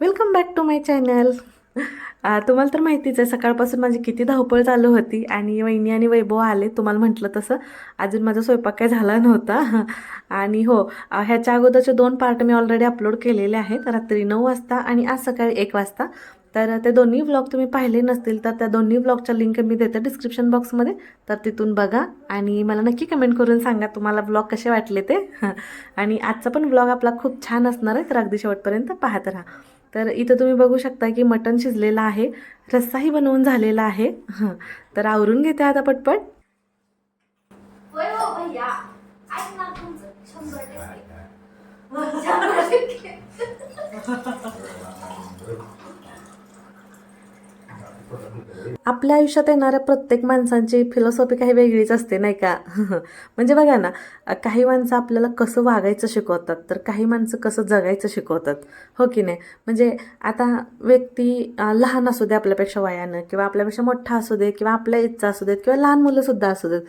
Welcome back to my channel तुम्हाला तर माहितीच आहे सकाळपासून माझी किती धावपळ चालू होती आणि वहिनी आणि वैभव आले. तुम्हाला म्हटलं तसं अजून माझा स्वयंपाक काय झाला नव्हता. आणि हो ह्याच्या अगोदरचे दोन पार्ट मी ऑलरेडी अपलोड केलेले आहेत रात्री नऊ वाजता आणि आज सकाळी एक वाजता. तर ते दोन्ही व्लॉग तुम्ही पाहिले नसतील तर त्या दोन्ही व्लॉगच्या लिंक मी देते डिस्क्रिप्शन बॉक्समध्ये तर तिथून बघा आणि मला नक्की कमेंट करून सांगा तुम्हाला ब्लॉग कसे वाटले ते. आणि आजचा पण ब्लॉग आपला खूप छान असणार आहे तर अगदी शेवटपर्यंत पाहत राहा. तर इथं तुम्ही बघू शकता की मटण शिजलेलं आहे रस्साही बनवून झालेला आहे. हं. तर आवरून घेते आता पटपट होय हो भैया ऐक ना तुमचं शंभर टक्के शंभर टक्के आपल्या आयुष्यात येणाऱ्या प्रत्येक माणसांची फिलॉसॉफी काही वेगळीच असते नाही का? म्हणजे बघा ना काही माणसं आपल्याला कसं वागायचं शिकवतात तर काही माणसं कसं जगायचं शिकवतात. हो की नाही? म्हणजे आता व्यक्ती लहान असू दे आपल्यापेक्षा वयानं किंवा आपल्यापेक्षा मोठा असू दे किंवा आपल्या इच्छा असू देत किंवा लहान मुलंसुद्धा असू देत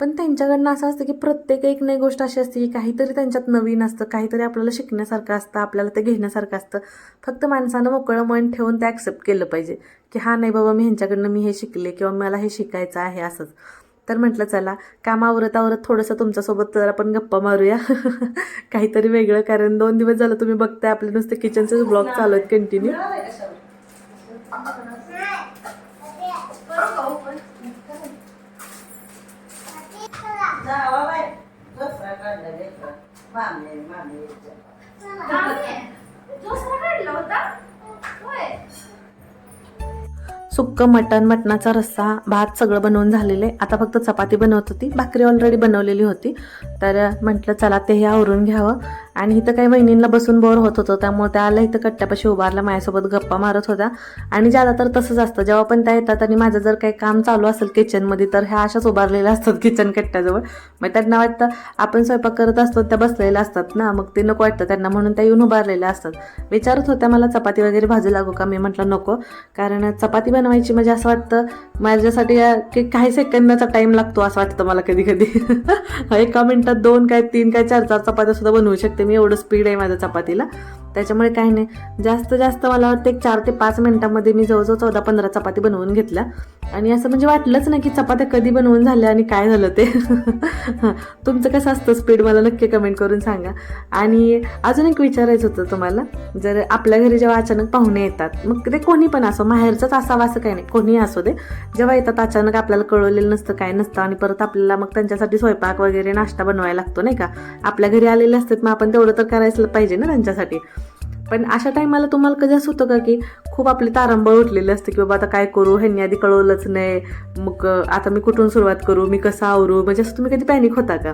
पण त्यांच्याकडनं असं असतं की प्रत्येक एक नाही गोष्ट अशी असते की काहीतरी त्यांच्यात नवीन असतं काहीतरी आपल्याला शिकण्यासारखं असतं आपल्याला ते घेण्यासारखं असतं. फक्त माणसानं मोकळं मन ठेवून ते ॲक्सेप्ट केलं पाहिजे की हा नाही बाबा मी ह्यांच्याकडनं मी हे शिकले किंवा मला हे शिकायचं आहे असंच. तर म्हटलं चला काम आवरत आवरत थोडंसं तुमच्यासोबत तर आपण गप्पा मारूया. काहीतरी वेगळं कारण दोन दिवस झालं तुम्ही बघताय आपले नुसते किचनचे ब्लॉग चालू आहेत कंटिन्यू बरं भाऊ पण मामी दुसरा काढला होता? होय. सुक्क मटण मटणाचा रस्सा भात सगळं बनवून झालेले. आता फक्त चपाती बनवत होती. भाकरी ऑलरेडी बनवलेली होती. तर म्हटलं चला ते हे आवरून घ्यावं. आणि इथं काही बहिणींना बसून बोर होत होतं त्यामुळे त्या इथं कट्ट्यापाशी उभारला माझ्यासोबत गप्पा मारत होत्या. आणि ज्यादा तर तसंच असतं जेव्हा पण त्या येतात आणि माझं जर काही काम चालू असेल किचनमध्ये तर ह्या अशाच उभारलेल्या असतात किचन कट्ट्याजवळ. मग त्यांना वाटतं आपण स्वयंपाक करत असतो त्या बसलेल्या असतात ना मग ते नको वाटतं त्यांना म्हणून त्या येऊन उभारलेल्या असतात. विचारत होत्या मला चपाती वगैरे भाजी लागू का? मी म्हटलं नको. कारण चपाती बनवायची म्हणजे असं वाटतं माझ्यासाठी की काही सेकंदाचा टाईम लागतो असं वाटतं मला कधी कधी एका मिनिटात दोन काय तीन काय चार चार चपात्या सुद्धा बनवू शकते. मी एवढं स्पीड आहे माझ्या चपातीला. त्याच्यामुळे काही नाही. जास्त जास्त मला वाटतं एक चार ते पाच मिनिटामध्ये मी जवळजवळ चौदा पंधरा चपाती बनवून घेतल्या. आणि असं म्हणजे वाटलंच नाही की चपात्या कधी बनवून झाल्या आणि काय झालं ते. तुमचं कसं असतं स्पीड मला नक्की कमेंट करून सांगा. आणि अजून एक विचारायचं होतं तुम्हाला. जर आपल्या घरी जेव्हा अचानक पाहुणे येतात मग ते कोणी पण असो माहेरचंच असावं असं काही नाही. कोणीही असो दे. जेव्हा येतात अचानक आपल्याला कळवलेलं नसतं काय नसतं आणि परत आपल्याला मग त्यांच्यासाठी स्वयंपाक वगैरे नाश्ता बनवायला लागतो नाही का? आपल्या घरी आलेले असतात मग आपण तेवढं तर करायचं पाहिजे ना त्यांच्यासाठी. पण अशा टायमाला तुम्हाला कधी असं होतं का की खूप आपली तारंबळ उठलेली असते की बाबा आता काय करू? ह्यांनी आधी कळवलंच नाही. मग आता मी कुठून सुरुवात करू? मी कसं आवरू? म्हणजे असं तुम्ही कधी पॅनिक होता का?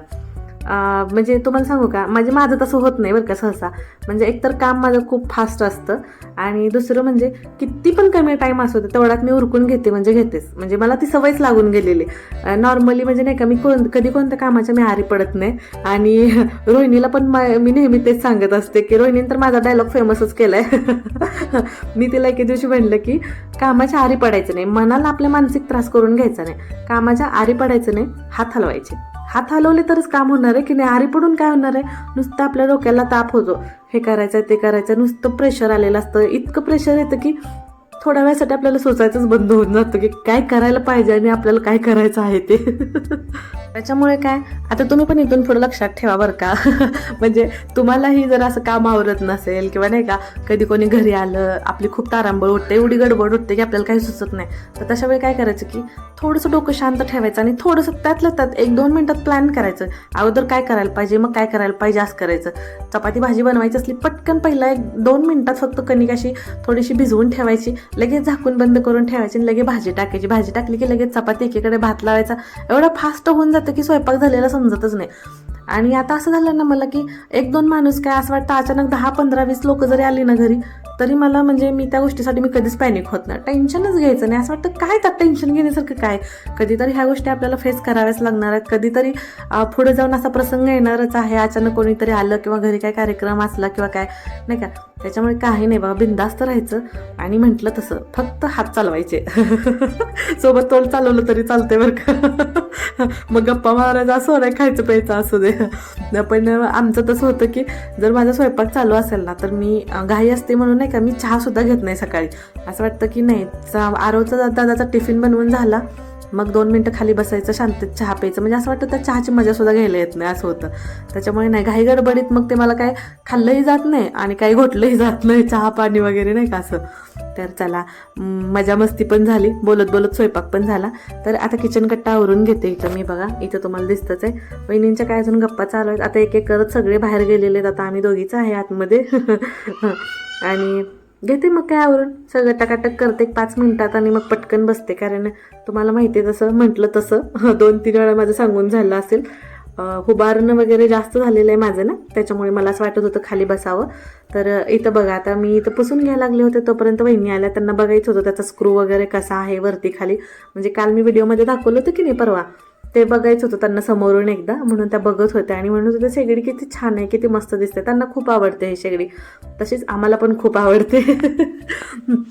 म्हणजे तुम्हाला सांगू का म्हणजे माझं तसं होत नाही बरं का सहसा. म्हणजे एकतर काम माझं खूप फास्ट असतं आणि दुसरं म्हणजे किती पण कमी टाईम असू दे तेवढ्यात मी उरकून घेते म्हणजे घेतेच. म्हणजे मला ती सवयच लागून गेलेली. नॉर्मली म्हणजे नाही का मी कोण कधी कोणत्या कामाच्या मी आरी पडत नाही आणि रोहिणीला पण मी नेहमी तेच सांगत असते की रोहिणीने तर माझा डायलॉग फेमसच केलाय. मी तिला एके दिवशी म्हणलं की कामाच्या आरी पडायचं नाही मनाला आपल्या मानसिक त्रास करून घ्यायचा नाही. कामाच्या आरी पडायचं नाही हात हलवायचे. हात हलवले तरच काम होणार आहे की नाही? आरी पडून काय होणार आहे? नुसतं आपल्या डोक्याला ताप होतो. हे करायचं ते करायचं नुसतं प्रेशर आलेलं असतं. इतकं प्रेशर येतं की थोड्या वेळासाठी आपल्याला सोचायचंच बंद होऊन जातं की काय करायला पाहिजे आणि आपल्याला काय करायचं आहे ते. त्याच्यामुळे काय? आता तुम्ही पण इथून पुढे लक्षात ठेवा बरं का. म्हणजे तुम्हालाही जर असं काम आवरत नसेल किंवा नाही का कधी कोणी घरी आलं आपली खूप तारांबळ उठते एवढी गडबड उठते की आपल्याला काही सुचत नाही. तर तशा वेळी काय करायचं की थोडंसं डोकं शांत ठेवायचं आणि थोडंसं त्यातलं त्यात एक दोन मिनटात प्लॅन करायचं. अगोदर काय करायला पाहिजे मग काय करायला पाहिजे असं करायचं. चपाती भाजी बनवायची असली पटकन पहिला एक दोन मिनटात फक्त कणिक अशी थोडीशी भिजवून ठेवायची लगेच झाकून बंद करून ठेवायची आणि लगेच भाजी टाकायची. भाजी टाकली की लगेच चपाती एकीकडे भात लावायचा. एवढं फास्ट होऊन जातं. की स्वयंपाक झालेला समजतच नाही. आणि आता असं झालं ना मला की एक दोन माणूस काय असं वाटतं अचानक दहा पंधरा वीस लोक जरी आली ना घरी तरी मला म्हणजे मी त्या गोष्टीसाठी मी कधीच पॅनिक होत नाही. टेन्शनच घ्यायचं नाही. असं वाटतं काय त्यात टेन्शन घेण्यासारखं काय? कधीतरी ह्या गोष्टी आपल्याला फेस कराव्याच लागणार आहेत. कधीतरी पुढे जाऊन असा प्रसंग येणारच आहे. अचानक कोणीतरी आलं किंवा घरी काय कार्यक्रम असला किंवा काय नाही का? त्याच्यामुळे काही नाही बाबा बिंदास्त राहायचं आणि म्हटलं तसं. फक्त हात चालवायचे. सोबत तोल चालवलं तरी चालतंय बरं का. मग गप्पा मारायचा असो नाही खायचं प्यायचं असू दे. पण आमचं तसं होतं की जर माझा स्वयंपाक चालू असेल ना तर मी घाई असते म्हणून नाही का मी चहा सुद्धा घेत नाही सकाळी. असं वाटतं की नाही चा- आरवचा दादाचा टिफिन बनवून झाला. मग दोन मिनटं खाली बसायचं शांत चहा प्यायचं. म्हणजे असं वाटतं त्या चहाची मजा सुद्धा घ्यायला येत नाही असं होतं. त्याच्यामुळे नाही घाई गडबडीत मग ते मला काय खाल्लंही जात नाही आणि काही घोटलंही जात नाही चहा पाणी वगैरे नाही का असं. तर चला मजा मस्ती पण झाली. बोलत बोलत स्वयंपाक पण झाला. तर आता किचन कट्टा आवरून घेते इथं मी बघा. इथं तुम्हाला दिसतंच आहे. वहिनींच्या काय अजून गप्पा चालू आहेत? आता एक एक करत सगळे बाहेर गेलेले आहेत. आता आम्ही दोघीच आहे आतमध्ये. आणि घेते मग काय आवरून? सगळं टकाटक करते एक पाच मिनिटात आणि मग पटकन बसते. कारण तुम्हाला माहिती आहे तसं म्हटलं तसं दोन तीन वेळा माझं सांगून झालं असेल. हुबारणं वगैरे जास्त झालेलं आहे माझं ना त्याच्यामुळे मला असं वाटत होतं खाली बसावं. तर इथं बघा आता मी इथं पुसून घ्यायला लागले होते तोपर्यंत वहिनी आल्या त्यांना बघायचं होतं त्याचा स्क्रू वगैरे कसा आहे वरती खाली. म्हणजे काल मी व्हिडिओमध्ये दाखवलं होतं की नाही परवा? ते बघायचं होतं त्यांना समोरून एकदा म्हणून त्या बघत होत्या. आणि म्हणून होत्या शेगडी किती छान आहे किती मस्त दिसते. त्यांना खूप आवडते ही शेगडी. तशीच आम्हाला पण खूप आवडते.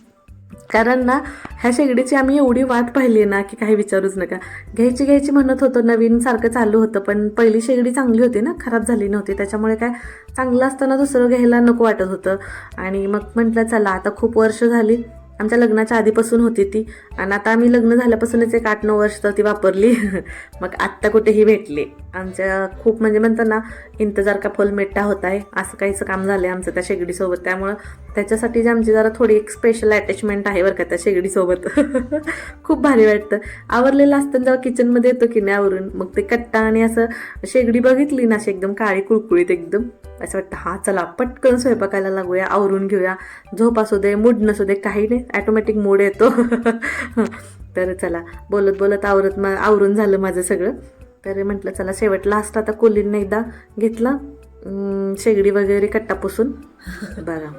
कारण ना ह्या शेगडीची आम्ही एवढी वाट पाहिली ना की काही विचारूच नका. घ्यायची घ्यायची म्हणत होतो नवीन सारखं चालू होतं पण पहिली शेगडी चांगली होती ना खराब झाली नव्हती. त्याच्यामुळे काय चांगलं असताना दुसरं घ्यायला नको वाटत होतं. आणि मग म्हटलं चला आता खूप वर्ष झाली आमच्या लग्नाच्या आधीपासून होती ती. आणि आता आम्ही लग्न झाल्यापासूनच एक आठ नऊ वर्ष तर ती वापरली. मग आत्ता कुठेही भेटली. आमच्या खूप म्हणजे म्हणतात ना इंतजार का फुल मेट्टा होत आहे असं काहीचं काम झालं आहे आमचं त्या शेगडीसोबत. त्यामुळं त्याच्यासाठी जे आमची जरा थोडी एक स्पेशल अटॅचमेंट आहे बरं का त्या शेगडीसोबत. खूप भारी वाटतं. आवरलेलं असतं जेव्हा किचनमध्ये येतो की नाही आवरून मग ते कट्टा आणि असं शेगडी बघितली ना अशी एकदम काळी कुळकुळीत एकदम. असं वाटतं हा चला पटकन स्वयंपाकाला लागूया आवरून घेऊया. झोप असू दे मूड नसू दे काही नाही ॲटोमॅटिक मूड येतो. तर चला बोलत बोलत आवरत मा आवरून झालं माझं सगळं. तर म्हटलं चला शेवट लास्ट आता कोलींना एकदा घेतला शेगडी वगैरे कट्टा पुसून. बघा.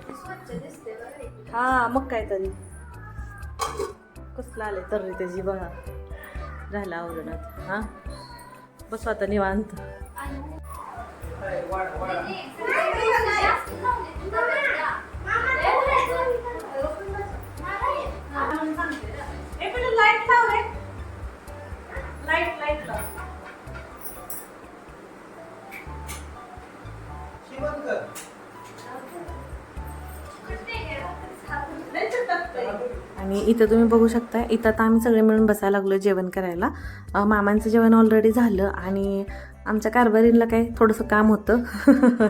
हा मग काय तरी. कसलं आले तर त्याची बघा. झालं आवरणात. हा? बस आता निवांत. आणि इथं तुम्ही बघू शकता इथं आता आम्ही सगळे मिळून बसायला लागलो जेवण करायला. मामांचं जेवण ऑलरेडी झालं आणि आमच्या कारभारीला काय थोडंसं काम होतं.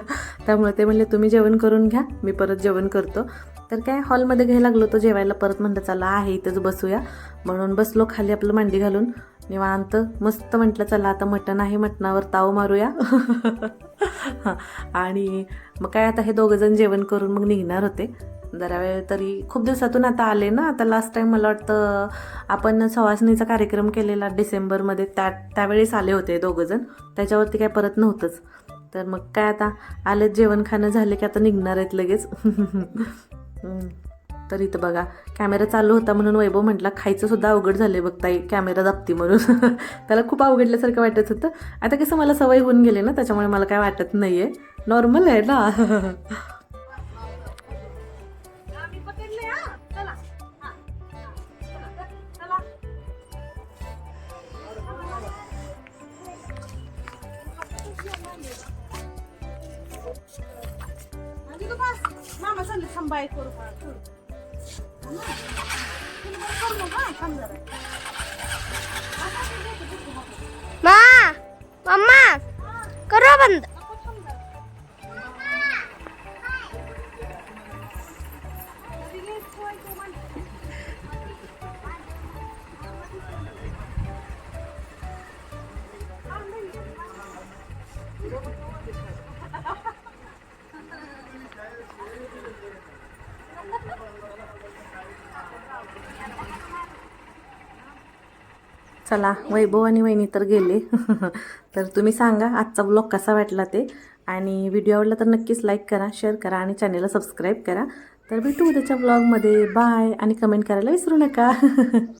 त्यामुळे ते म्हणले तुम्ही जेवण करून घ्या मी परत जेवण करतो. तर काय हॉलमध्ये घ्यायला लागलो तो जेवायला परत म्हणलं चला आहे इथंच बसूया. म्हणून बसलो खाली आपलं मांडी घालून. निवांत मस्त म्हटलं चला आता मटण आहे मटणावर ताव मारूया. आणि मग काय आता हे दोघंजण जेवण करून मग निघणार होते. जरा वेळ तरी खूप दिवसातून आता आले ना आता लास्ट टाईम मला वाटतं आपण सवासणीचा कार्यक्रम केलेला डिसेंबरमध्ये त्या त्यावेळेस आले होते दोघंजण त्याच्यावरती काय परत नव्हतंच. तर मग काय आता आलेत जेवण खाणं झालं की आता निघणार आहेत लगेच. तर इथं बघा कॅमेरा चालू होता म्हणून वैभव म्हटला खायचं सुद्धा अवघड झालं बघ ताई कॅमेरा दाबती म्हणून. त्याला खूप अवघडल्यासारखं वाटत होतं. आता कसं मला सवय होऊन गेले ना त्याच्यामुळे मला काय वाटत नाही आहे नॉर्मल आहे ना? मामा सांगितलं थांबा एक करू. मा मम्मा करो बंद चला वैभव आणि वहिनी तर गेले. तर तुम्ही सांगा आजचा ब्लॉग कसा वाटला ते? आणि व्हिडिओ आवडला तर नक्कीच लाईक करा शेअर करा आणि चॅनलला सबस्क्राईब करा. तर भेटू उद्याच्या ब्लॉगमध्ये बाय आणि कमेंट करायला विसरू नका.